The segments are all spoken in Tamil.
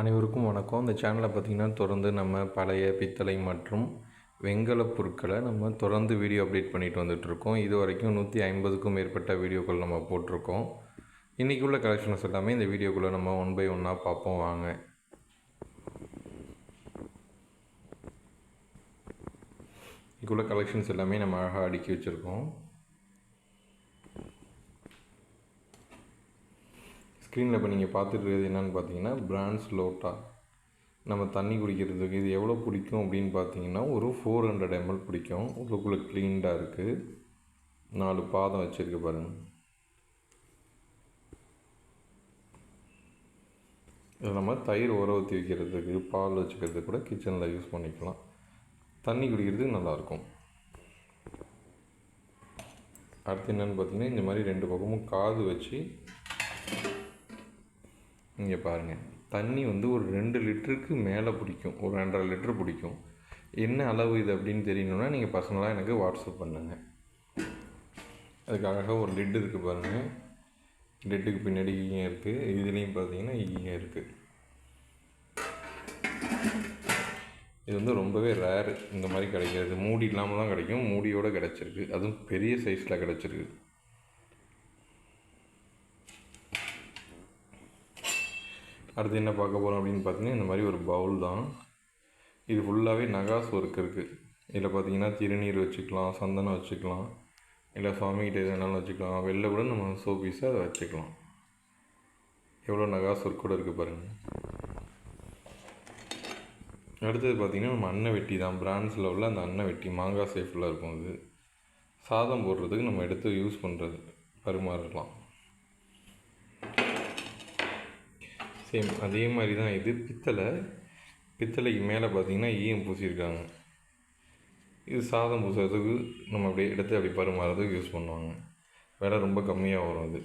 அனைவருக்கும் வணக்கம். இந்த சேனலை பார்த்திங்கன்னா தொடர்ந்து நம்ம பழைய பித்தளை மற்றும் வெண்கல பொருட்களை நம்ம தொடர்ந்து வீடியோ அப்டேட் பண்ணிட்டு வந்துட்ருக்கோம் இது வரைக்கும் நூற்றி ஐம்பதுக்கும் மேற்பட்ட வீடியோக்கள் நம்ம போட்டிருக்கோம். இன்றைக்கி உள்ள கலெக்ஷன்ஸ் எல்லாமே இந்த வீடியோக்குள்ளே நம்ம ஒன் பை ஒன்னாக பார்ப்போம். வாங்க. இன்றைக்குள்ள கலெக்ஷன்ஸ் எல்லாமே நம்ம அழகாக அடுக்கி வச்சுருக்கோம். ஸ்க்ரீனில் இப்போ நீங்கள் பார்த்துட்டு இருக்கிறது என்னென்னு பார்த்தீங்கன்னா பிராண்ட்ஸ் லோட்டா நம்ம தண்ணி குடிக்கிறதுக்கு இது எவ்வளோ பிடிக்கும் அப்படின்னு பார்த்தீங்கன்னா ஒரு ஃபோர் ஹண்ட்ரட் எம்எல் பிடிக்கும். உள்ளுக்குள்ளே க்ளீன்டாக இருக்குது நாலு பாதம் வச்சுருக்கு பாருங்கள் இதில் நம்ம தயிர் உர ஊற்றி வைக்கிறதுக்கு பால் வச்சுக்கிறதுக்கு கூட கிச்சனில் யூஸ் பண்ணிக்கலாம். தண்ணி குடிக்கிறதுக்கு நல்லாயிருக்கும். அடுத்து என்னென்னு பார்த்தீங்கன்னா இந்த மாதிரி ரெண்டு பக்கமும் காது வச்சு இங்கே பாருங்கள் தண்ணி வந்து ஒரு ரெண்டு லிட்டருக்கு மேலே பிடிக்கும். ஒரு ரெண்டரை லிட்டர் பிடிக்கும். என்ன அளவு இது அப்படின்னு தெரியணுன்னா நீங்கள் பர்சனலாக எனக்கு வாட்ஸ்அப் பண்ணுங்கள் அதுக்கு அழகாக ஒரு லிட் இருக்குது பாருங்கள் லெட்டுக்கு பின்னாடி ஈயம் இருக்குது இதுலேயும் பார்த்தீங்கன்னா ஈயம் இருக்குது இது வந்து ரொம்பவே ரேரு இந்த மாதிரி கிடைக்கிறது மூடி இல்லாமல் தான் கிடைக்கும். மூடியோடு கிடச்சிருக்கு. அதுவும் பெரிய சைஸில் கிடச்சிருக்கு. அடுத்து என்ன பார்க்க போகிறோம் அப்படின்னு பார்த்தீங்கன்னா இந்த மாதிரி ஒரு பவுல் தான். இது ஃபுல்லாகவே நகாஸ் ஒர்க் இருக்குது இதில் பார்த்தீங்கன்னா திருநீர் வச்சுக்கலாம் சந்தனம் வச்சுக்கலாம். இல்லை சுவாமிகிட்ட எது வேணாலும் வச்சுக்கலாம். வெளில கூட நம்ம சோ பீஸை அதை வச்சுக்கலாம். எவ்வளோ நகாஸ் ஒர்க் கூட இருக்குது பாருங்கள் அடுத்தது பார்த்திங்கன்னா நம்ம அன்னை வெட்டி தான். பிராண்ட்ஸில் உள்ள அந்த அன்னை வெட்டி மாங்காய் சேஃபில் இருக்கும் அது. சாதம் போடுறதுக்கு நம்ம எடுத்து யூஸ் பண்ணுறது பரிமாறலாம். சேம் அதே மாதிரி தான் இது. பித்தளை. பித்தளைக்கு மேலே பார்த்தீங்கன்னா ஈயம் பூசியிருக்காங்க. இது சாதம் பூசுறதுக்கு நம்ம அப்படியே எடுத்து அப்படி பரிமாறதுக்கு யூஸ் பண்ணுவாங்க. விலை ரொம்ப கம்மியாக வரும் அது.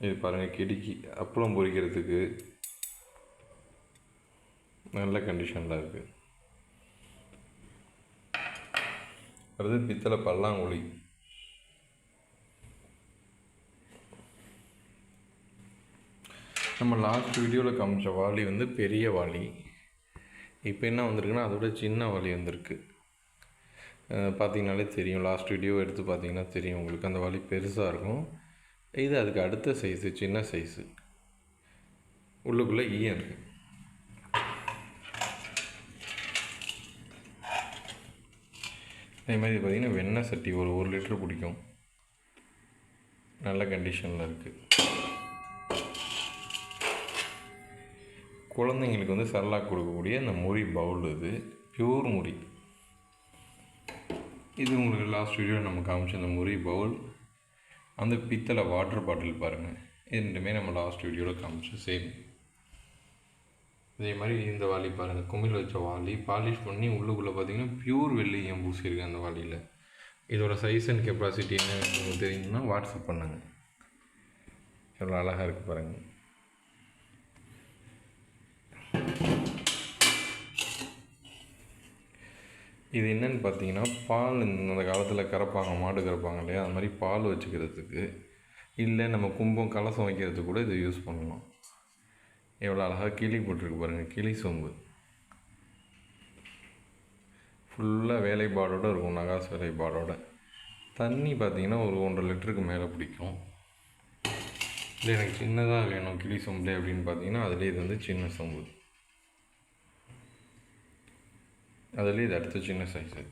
இது பாருங்கள் கிடுக்கி. அப்பளம் பொரிக்கிறதுக்கு நல்ல கண்டிஷனில் இருக்குது அடுத்து பித்தளை பல்லாங்குழி. நம்ம லாஸ்ட் வீடியோவில் காமிச்ச வாளி வந்து பெரிய வாளி இப்போ என்ன வந்திருக்குன்னா அதோட சின்ன வாளி வந்திருக்கு. பார்த்தீங்கனாலே தெரியும். லாஸ்ட் வீடியோ எடுத்து பார்த்தீங்கன்னா தெரியும் உங்களுக்கு. அந்த வாளி பெருசாக இருக்கும். இது அதுக்கு அடுத்த சைஸு சின்ன சைஸு உள்ளுக்குள்ளே ஈயம் e இருக்குது அதே மாதிரி பார்த்திங்கன்னா வெண்ணெய் சட்டி ஒரு ஒரு லிட்டர் பிடிக்கும். நல்ல கண்டிஷனில் இருக்குது குழந்தைங்களுக்கு வந்து சரலாக் கொடுக்கக்கூடிய அந்த முறி பவுல் இது. பியூர் முறி. இது உங்களுக்கு லாஸ்ட் வீடியோ நம்ம காமிச்ச அந்த முறி பவுல். அந்த பித்தளை வாட்டர் பாட்டில் பாருங்கள் இது ரெண்டுமே நம்ம லாஸ்ட் வீடியோவில் காமிச்சோம் சேம் இதே மாதிரி இந்த வாளி பாருங்கள் குமிழ் வச்ச வாளி பாலிஷ் பண்ணி உள்ளுக்குள்ளே பார்த்தீங்கன்னா பியூர் வெள்ளியம் பூசியிருக்கு அந்த வாளியில். இதோட சைஸ் அண்ட் கெப்பாசிட்டி என்ன உங்களுக்கு வாட்ஸ்அப் பண்ணுங்கள் எவ்வளோ அழகாக இருக்குது பாருங்கள் இது என்னென்னு பார்த்தீங்கன்னா பால் இந்த காலத்தில் கறப்பாங்க மாடு கறப்பாங்க இல்லையா? அது மாதிரி பால் வச்சுக்கிறதுக்கு இல்லை நம்ம கும்பம் கலசம் வைக்கிறதுக்கு கூட இதை யூஸ் பண்ணலாம். எவ்வளோ அழகாக கிளி போட்டிருக்கு பாருங்கள் கிளி சொம்பு. ஃபுல்லாக வேலைப்பாடோடு இருக்கும் நகாசு வேலைப்பாடோட. தண்ணி பார்த்திங்கன்னா ஒரு ஒன்றரை லிட்டருக்கு மேலே பிடிக்கும். இல்லை எனக்கு சின்னதாக வேணும் கிளி சொம்புலே அப்படின்னு பார்த்தீங்கன்னா அதுலேயே இது வந்து சின்ன சொம்பு. அதுலேயே இது அடுத்த சின்ன சைஸு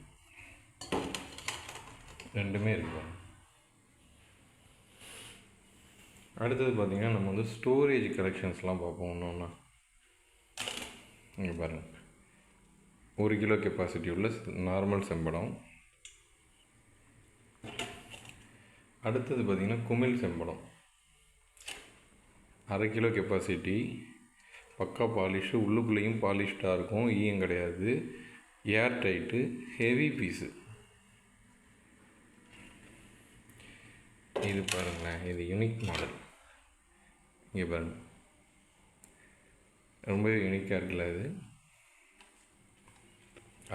ரெண்டுமே இருக்கும் அடுத்தது பார்த்திங்கன்னா நம்ம வந்து ஸ்டோரேஜ் கலெக்ஷன்ஸ்லாம் பார்ப்போம் ஒன்று ஒன்றா இங்கே பாருங்கள் ஒரு கிலோ கெப்பாசிட்டி உள்ள நார்மல் செம்படம். அடுத்தது பார்த்திங்கன்னா குமிழ் செம்படம். அரை கிலோ கெப்பாசிட்டி பக்கா பாலிஷு உள்ளுக்குள்ளேயும் பாலிஷ்டாக இருக்கும் ஈயம் கிடையாது. Air tight heavy piece. இது பாருங்களேன் இது யூனிக் மாடல். இங்கே பாருங்கள் ரொம்பவே யூனிக்காக இருக்குல்ல இது.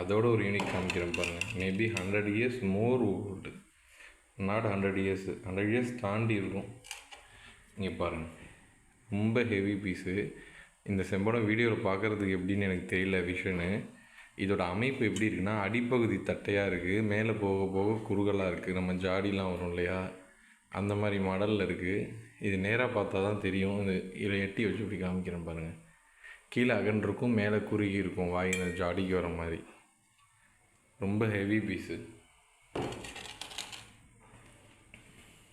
அதோட ஒரு யூனிக் காமிக்கிறேன் பாருங்கள் maybe hundred years more old not hundred years hundred years தாண்டி இருக்கும். இங்கே பாருங்கள் ரொம்ப ஹெவி பீஸு. இந்த செம்படம் வீடியோவில் பார்க்குறதுக்கு எப்படின்னு எனக்கு தெரியல விஷனு இதோட அமைப்பு எப்படி இருக்குன்னா அடிப்பகுதி தட்டையாக இருக்குது மேலே போக போக குறுகலாக இருக்குது நம்ம ஜாடிலாம் வரும் இல்லையா? அந்த மாதிரி மாடலில் இருக்குது இது நேராக பார்த்தா தான் தெரியும். இது இதில் எட்டி வச்சு இப்படி காமிக்கிறேன் பாருங்கள் கீழே அகன்றிருக்கும் மேலே குறுகி இருக்கும் வாய் ஜாடிக்கு வர மாதிரி. ரொம்ப ஹெவி பீஸு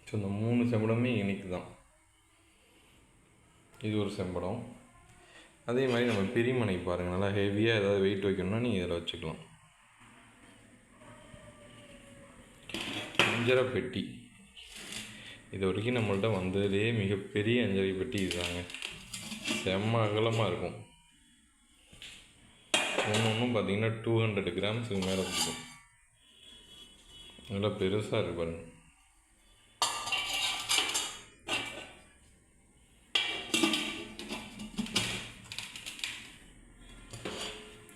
ஸோ இந்த மூணு செம்படமே இனிக்கு தான். இது ஒரு செம்படம். அதே மாதிரி நம்ம பிரிமனை பாருங்கள் நல்லா ஹெவியாக ஏதாவது வெயிட் வைக்கணும்னா நீங்கள் இதில் வச்சுக்கலாம். அஞ்சரை பெட்டி. இது வரைக்கும் நம்மள்ட்ட வந்ததுலேயே மிகப்பெரிய அஞ்சரை பெட்டி இதுதாங்க. செம்ம அகலமாக இருக்கும். ஒன்று ஒன்றும் பார்த்தீங்கன்னா டூ ஹண்ட்ரட் கிராம்ஸுக்கு மேலே பிடிக்கும் நல்லா பெருசாக இருக்கு பாருங்கள்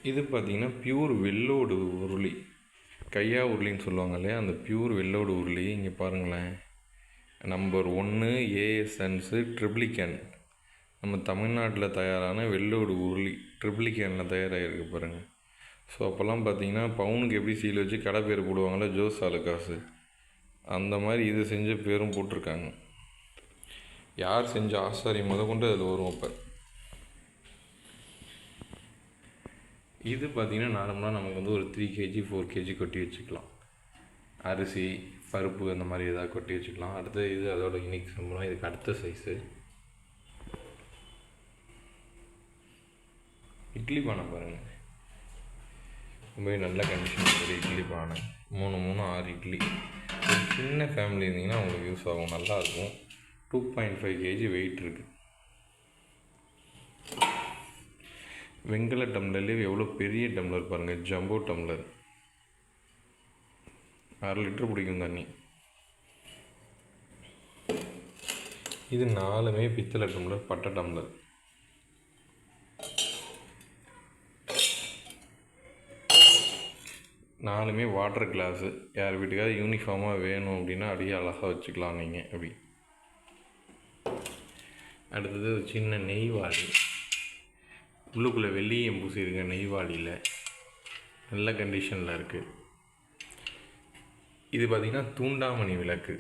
இது பார்த்தீங்கன்னா பியூர் வெள்ளோடு உருளி. கையா உருளின்னு சொல்லுவாங்க இல்லையா? அந்த பியூர் வெள்ளோடு உருளி இங்கே பாருங்களேன். நம்பர் ஒன்று ஏஎஸ்என்ஸு ட்ரிப்ளிகன் நம்ம தமிழ்நாட்டில் தயாரான வெள்ளோடு உருளி ட்ரிப்ளிகேனில் தயாராகிருக்கு பாருங்கள் ஸோ அப்போல்லாம் பார்த்தீங்கன்னா பவுனுக்கு எப்படி சீல் வச்சு கடை பேர் போடுவாங்களோ ஜோஸ் ஆலுக்காசு அந்த மாதிரி இது செஞ்ச பேரும் போட்டிருக்காங்க. யார் செஞ்ச ஆசாரி முத கொண்டு அதில் வரும் அப்போ. இது பார்த்திங்கன்னா நார்மலாக நமக்கு வந்து ஒரு த்ரீ கேஜி ஃபோர் கேஜி கொட்டி வச்சுக்கலாம். அரிசி பருப்பு அந்த மாதிரி ஏதாவது கொட்டி வச்சுக்கலாம். அடுத்து இது அதோட யூனிக் சம்பளம் இதுக்கு அடுத்த சைஸு இட்லி பானை பாருங்கள் ரொம்பவே நல்ல கண்டிஷன் ஒரு இட்லி பானை. மூணு மூணு ஆறு இட்லி. ஒரு சின்ன ஃபேமிலி இருந்தீங்கன்னா உங்களுக்கு யூஸ் ஆகும். நல்லாயிருக்கும் two point five KG weight இருக்குது வெங்கல டம்ளர்லேயே எவ்வளோ பெரிய டம்ளர் பாருங்கள் ஜம்போ டம்ளர். அரை லிட்டர் பிடிக்கும் தண்ணி. இது நாலுமே பித்தளை டம்ளர் பட்டை டம்ளர். நாலுமே வாட்டர் கிளாஸு யார் வீட்டுக்காவது யூனிஃபார்மாக வேணும் அப்படின்னா அப்படியே அழகாக வச்சுக்கலாம் நீங்கள் அப்படி. அடுத்தது ஒரு சின்ன நெய்வாளி உள்ளுக்குள்ளே வெள்ளியம் பூசியிருக்க நெய்வாளியில் நல்ல கண்டிஷனில் இருக்குது இது பார்த்திங்கன்னா தூண்டாமணி விளக்கு.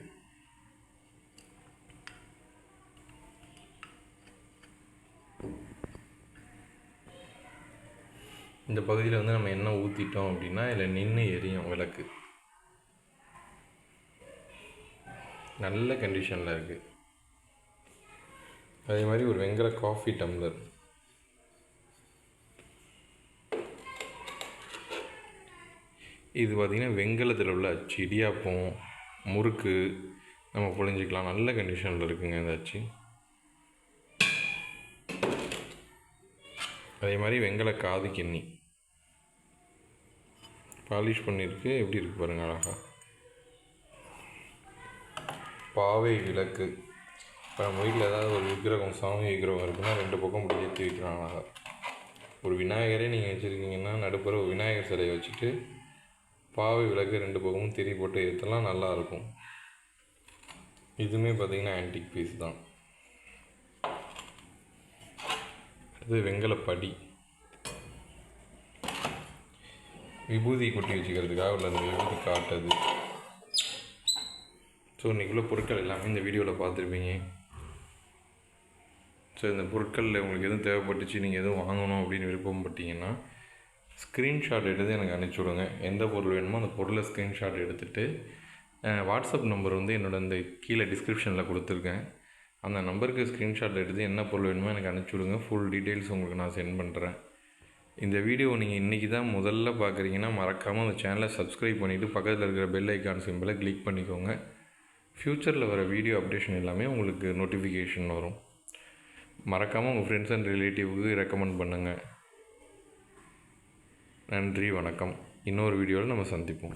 இந்த பகுதியில் வந்து நம்ம என்ன ஊற்றிட்டோம் அப்படின்னா இதில் நின்று எரியும் விளக்கு. நல்ல கண்டிஷனில் இருக்குது அதே மாதிரி ஒரு வெங்கல காஃபி டம்ளர் இது பார்த்திங்கன்னா வெங்கலத்தில் உள்ள அச்சு இடியாப்பம் முறுக்கு நம்ம புழிஞ்சிக்கலாம். நல்ல கண்டிஷனில் இருக்குங்க இந்த அச்சு. அதே மாதிரி வெங்கல காது கிண்ணி. பாலிஷ் பண்ணியிருக்கு. எப்படி இருக்கு பாருங்கள் அழகாக பாவை விளக்கு. இப்போ நம்ம வீட்டில் ஏதாவது ஒரு விக்கிரகம் சாமி விக்கிரகம் இருக்குன்னா ரெண்டு பக்கம் இப்படி ஏற்றி வைக்கிறாங்க ஒரு விநாயகரே நீங்கள் வச்சுருக்கீங்கன்னா நடுப்புற ஒரு விநாயகர் சிலையை வச்சுட்டு பாவை விளக்கு ரெண்டு பக்கமும் திரி போட்டு ஏற்றலாம் நல்லாயிருக்கும் இதுவுமே பார்த்திங்கன்னா ஆன்டிக் பீஸ் தான். இது வெங்கல படி. விபூதி கொட்டி வச்சுக்கிறதுக்காக உள்ள அந்த விபூதி காட்டுது ஸோ இன்றைக்குள்ள பொருட்கள் எல்லாமே இந்த வீடியோவில் பார்த்துருப்பீங்க. ஸோ இந்த பொருட்களில் உங்களுக்கு எதுவும் தேவைப்பட்டுச்சு நீங்கள் எதுவும் வாங்கணும் அப்படின்னு விருப்பப்பட்டீங்கன்னா ஸ்க்ரீன்ஷாட் எடுத்து எனக்கு அனுப்பிச்சி விடுங்க எந்த பொருள் வேணுமோ அந்த பொருளை ஸ்க்ரீன்ஷாட் எடுத்துகிட்டு வாட்ஸ்அப் நம்பர் வந்து என்னோட இந்த கீழே டிஸ்கிரிப்ஷனில் கொடுத்துருக்கேன். அந்த நம்பருக்கு ஸ்க்ரீன்ஷாட் எடுத்து என்ன பொருள் வேணுமோ எனக்கு அனுப்பிச்சி விடுங்க ஃபுல் டீட்டெயில்ஸ் உங்களுக்கு நான் சென்ட் பண்ணுறேன் இந்த வீடியோ நீங்கள் இன்றைக்கி தான் முதல்ல பார்க்குறீங்கன்னா மறக்காமல் அந்த சேனலை சப்ஸ்கிரைப் பண்ணிவிட்டு பக்கத்தில் இருக்கிற பெல் ஐக்கான் சிம்பிளை கிளிக் பண்ணிக்கோங்க. ஃப்யூச்சரில் வர வீடியோ அப்டேஷன் எல்லாமே உங்களுக்கு நோட்டிஃபிகேஷன் வரும். மறக்காமல் உங்கள் ஃப்ரெண்ட்ஸ் அண்ட் ரிலேட்டிவ்க்கு ரெக்கமெண்ட் பண்ணுங்கள் நன்றி வணக்கம். இன்னொரு வீடியோவில் நம்ம சந்திப்போம்.